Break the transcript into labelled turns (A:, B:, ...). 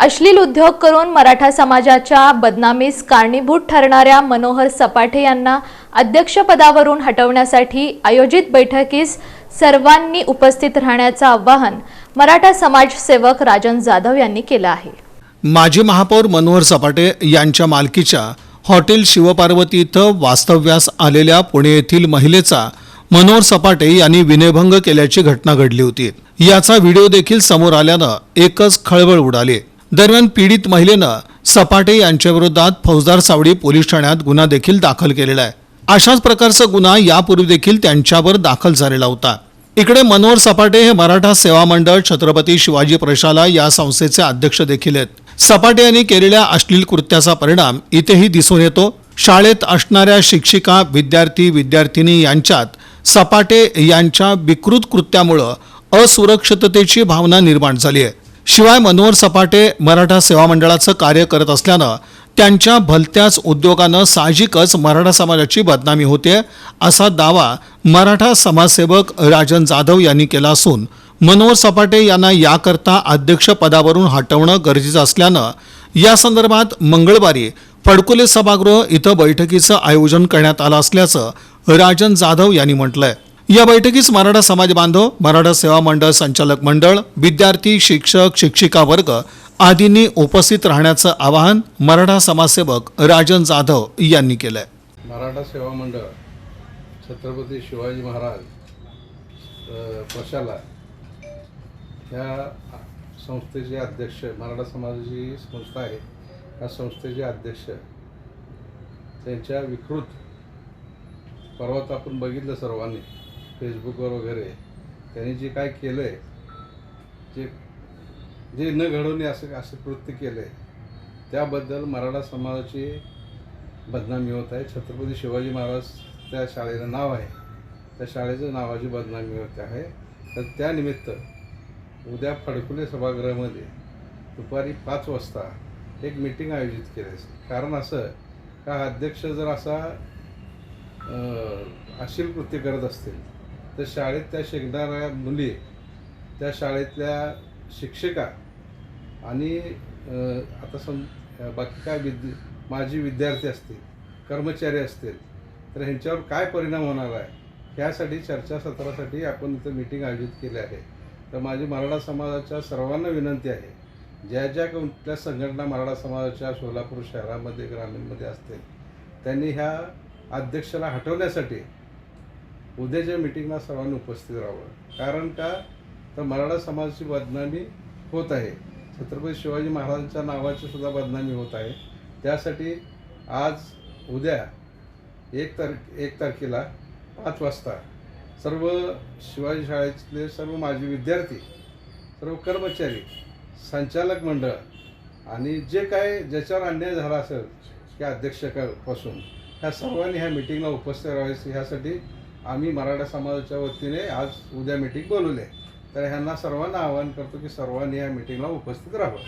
A: अश्लील उद्योग करून मराठा समाजाच्या बदनामीस कारणीभूत ठरणाऱ्या मनोहर सपाटे यांना अध्यक्षपदावरून हटवण्यासाठी आयोजित बैठकीस सर्वांनी उपस्थित राहण्याचं आवाहन मराठा समाजसेवक राजन जाधव यांनी केलं आहे.
B: माजी महापौर मनोहर सपाटे यांच्या मालकीच्या हॉटेल शिवपार्वती इथं वास्तव्यास आलेल्या पुणे येथील महिलेचा मनोहर सपाटे यांनी विनयभंग केल्याची घटना घडली होती. याचा व्हिडिओ देखील समोर आल्यानं एकच खळबळ उडाली. दरम्यान पीडित महिलेनं सपाटे यांच्याविरोधात फौजदार सावडी पोलीस ठाण्यात गुन्हा देखील दाखल केलेला आहे. अशाच प्रकारचा गुन्हा यापूर्वी देखील त्यांच्यावर दाखल झालेला होता. इकडे मनोहर सपाटे हे मराठा सेवा मंडळ छत्रपती शिवाजी प्रशाला या संस्थेचे अध्यक्ष देखील आहेत. सपाटे यांनी केलेल्या अश्लील कृत्याचा परिणाम इथेही दिसून येतो. शाळेत असणाऱ्या शिक्षिका विद्यार्थी विद्यार्थिनी यांच्यात सपाटे यांच्या विकृत कृत्यामुळं असुरक्षिततेची भावना निर्माण झाली आहे. शिवाय मनोहर सपाटे मराठा सेवा मंडळाचं कार्य करत असल्यानं त्यांच्या भलत्याच उद्योगानं साहजिकच मराठा समाजाची बदनामी होते असा दावा मराठा समाजसेवक राजन जाधव यांनी केला असून मनोहर सपाटे यांना याकरता अध्यक्षपदावरून हटवणं गरजेचं असल्यानं या संदर्भात मंगळवारी फडकुले सभागृह इथं बैठकीचं आयोजन करण्यात आलं असल्याचं राजन जाधव यांनी म्हटलंय. या बैठकीस मराठा समाज बांधव मराठा सेवा मंडळ संचालक मंडळ विद्यार्थी शिक्षक शिक्षिका वर्ग आदींनी उपस्थित राहण्याचं आवाहन मराठा समाजसेवक राजन जाधव यांनी केलंय.
C: मराठा सेवा मंडळ छत्रपती शिवाजी महाराज प्रशाला ह्या संस्थेचे अध्यक्ष मराठा समाजाची संस्था आहे या संस्थेचे अध्यक्ष त्यांच्या विकृत पर्वत आपण बघितलं सर्वांनी. फेसबुकवर वगैरे त्यांनी जे काय केलं आहे जे जे न घडवणे असं असं कृत्य केलं आहे त्याबद्दल मराठा समाजाची बदनामी होत आहे. छत्रपती शिवाजी महाराज त्या शाळेचं नाव आहे. त्या शाळेचं नावाची बदनामी होत आहे. तर त्यानिमित्त उद्या फडकुले सभागृहामध्ये दुपारी पाच वाजता एक मीटिंग आयोजित केली कारण असं का अध्यक्ष जर असा अशील अश्लील कृत्य करत असतील तर शाळेत त्या शिकणाऱ्या मुली त्या शाळेतल्या शिक्षिका आणि आता सम बाकी काय विद्य माजी विद्यार्थी असतील कर्मचारी असतील तर ह्यांच्यावर काय परिणाम होणार आहे ह्यासाठी चर्चासत्रासाठी आपण इथं मीटिंग आयोजित केली आहे. तर माझी मराठा समाजाच्या सर्वांना विनंती आहे ज्या ज्या कोणत्या संघटना मराठा समाजाच्या सोलापूर शहरामध्ये ग्रामीणमध्ये असतील त्यांनी ह्या अध्यक्षाला हटवण्यासाठी उद्याच्या मिटिंगला सर्वांनी उपस्थित राहावं. कारण का? तर मराठा समाजाची बदनामी होत आहे. छत्रपती शिवाजी महाराजांच्या नावाची सुद्धा बदनामी होत आहे. त्यासाठी आज उद्या एक तार एक तारखेला पाच वाजता सर्व शिवाजी शाळेतले सर्व माजी विद्यार्थी सर्व कर्मचारी संचालक मंडळ आणि जे काय ज्याच्यावर अन्याय झाला असेल त्या अध्यक्षकापासून ह्या सर्वांनी ह्या मिटिंगला उपस्थित राहायचं ह्यासाठी आम्ही मराठा समाजाच्या वतीने आज उद्या मिटिंग बोलवली आहे. तर ह्यांना सर्वांना आवाहन करतो की सर्वांनी या मिटिंगला उपस्थित राहावं.